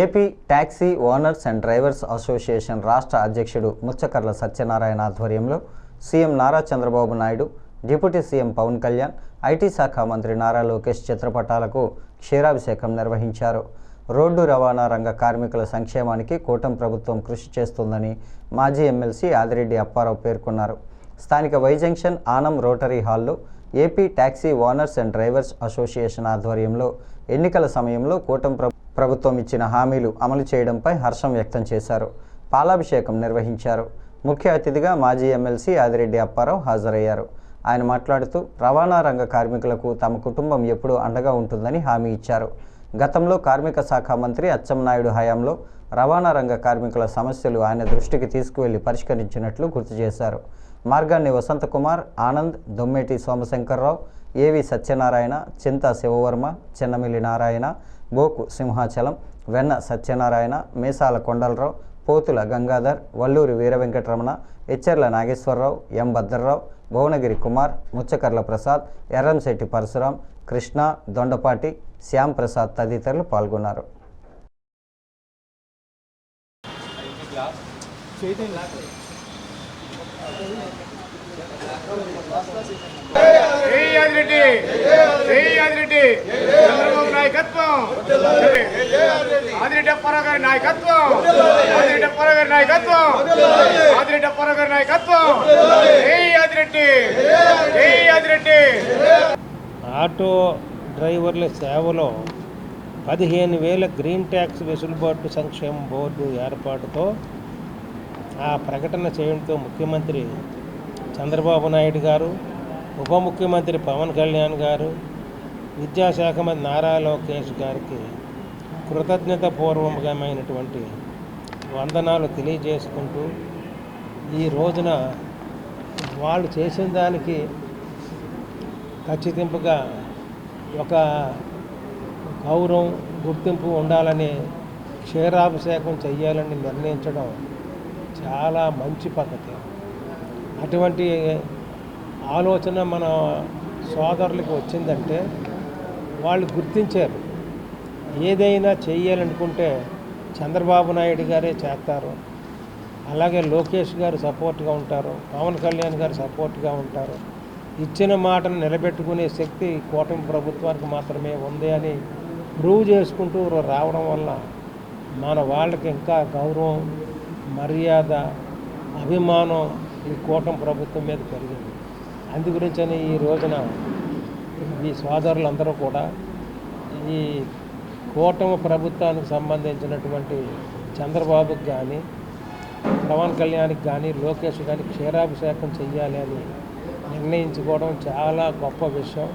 AP taxi owners and drivers association రాష్ట్ర అధ్యక్షుడు ముచ్చకర్ల సత్యనారాయణ ఆధ్వర్యంలో CM Nara Chandrababu Naidu deputy CM Pawan Kalyan IT శాఖ మంత్రి నారా లోకేష్ చిత్రపటాలకు క్షీరాభిషేకం నిర్వహించారు. రోడ్డు రవాణా రంగ కార్మికుల సంక్షేమానికి కూటమి ప్రభుత్వం కృషి చేస్తుందని మాజీ ఎమ్మెల్సీ ఆదిరెడ్డి అప్పారావు పేర్కొన్నారు. స్థానిక వై జంక్షన్ ఆనం రోటరీ హాల్లో AP taxi owners and drivers association ఆధ్వర్యంలో ఎన్నికల సమయంలో కూటమి ప్రభుత్వం ఇచ్చిన హామీలు అమలు చేయడంపై హర్షం వ్యక్తం చేశారు. పాలాభిషేకం నిర్వహించారు. ముఖ్య అతిథిగా మాజీ ఎమ్మెల్సీ ఆదిరెడ్డి అప్పారావు హాజరయ్యారు. ఆయన మాట్లాడుతూ రవాణా రంగ కార్మికులకు తమ కుటుంబం ఎప్పుడూ అండగా ఉంటుందని హామీ ఇచ్చారు. గతంలో కార్మిక శాఖ మంత్రి అచ్చెన్నాయుడు హయాంలో రవాణా రంగ కార్మికుల సమస్యలు ఆయన దృష్టికి తీసుకువెళ్ళి పరిష్కరించినట్లు గుర్తు చేశారు. మార్గాన్ని వసంతకుమార్ ఆనంద్ దొమ్మేటి సోమశంకర్రావు ఏవి సత్యనారాయణ చింతా శివవర్మ చెన్నమిల్లి నారాయణ బోకు సింహాచలం వెన్న సత్యనారాయణ మీసాల కొండలరావు పోతుల గంగాధర్ వల్లూరి వీర వెంకటరమణ ఎచ్చెర్ల నాగేశ్వరరావు ఎం భద్రరావు భువనగిరి కుమార్ ముచ్చకర్ల ప్రసాద్ ఎర్రంశెట్టి పరశురాం కృష్ణ దొండపాటి శ్యామ్ ప్రసాద్ తదితరులు పాల్గొన్నారు. రెడ్డి. ఆదిరెడ్డి ఆదిరెడ్డి. చంద్రబాబు నాయకత్వం. ఆదిరెడ్డి అప్పారావు గారి నాయకత్వం. ఆదిరెడ్డి అప్పారావు గారి నాయకత్వం. ఆదిరెడ్డి అప్పారావు గారి నాయకత్వం. జై ఆదిరెడ్డి. జై ఆదిరెడ్డి. ఆటో డ్రైవర్ల సేవలో పదిహేను వేల గ్రీన్ ట్యాక్స్ వెసులుబాటు సంక్షేమ బోర్డు ఏర్పాటుతో ఆ ప్రకటన చేయడంతో ముఖ్యమంత్రి చంద్రబాబు నాయుడు గారు ఉప ముఖ్యమంత్రి పవన్ కళ్యాణ్ గారు విద్యాశాఖ మంత్రి నారా లోకేష్ గారికి కృతజ్ఞతాపూర్వకమైనటువంటి వందనాలు తెలియజేసుకుంటూ ఈ రోజున వాళ్ళు చేసిన దానికి ఖచ్చితింపుగా ఒక గౌరవం గుర్తింపు ఉండాలని క్షీరాభిషేకం చెయ్యాలని నిర్ణయించడం చాలా మంచి పద్ధతి. అటువంటి ఆలోచన మన సోదరులకు వచ్చిందంటే వాళ్ళు గుర్తించారు. ఏదైనా చేయాలనుకుంటే చంద్రబాబు నాయుడు గారే చేస్తారు. అలాగే లోకేష్ గారు సపోర్ట్గా ఉంటారు. పవన్ కళ్యాణ్ గారు సపోర్ట్గా ఉంటారు. ఇచ్చిన మాటను నిలబెట్టుకునే శక్తి కూటమి ప్రభుత్వానికి మాత్రమే ఉంది అని ప్రూవ్ చేసుకుంటూ రావడం వల్ల మన వాళ్ళకి ఇంకా గౌరవం మర్యాద అభిమానం ఈ కూటమి ప్రభుత్వం మీద పెరిగింది. అందు గురించని ఈ రోజున ఈ సోదరులందరూ కూడా ఈ కూటమి ప్రభుత్వానికి సంబంధించినటువంటి చంద్రబాబుకి కానీ పవన్ కళ్యాణ్కి కానీ లోకేష్ కానీ క్షీరాభిషేకం చెయ్యాలి అని నిర్ణయించుకోవడం చాలా గొప్ప విషయం.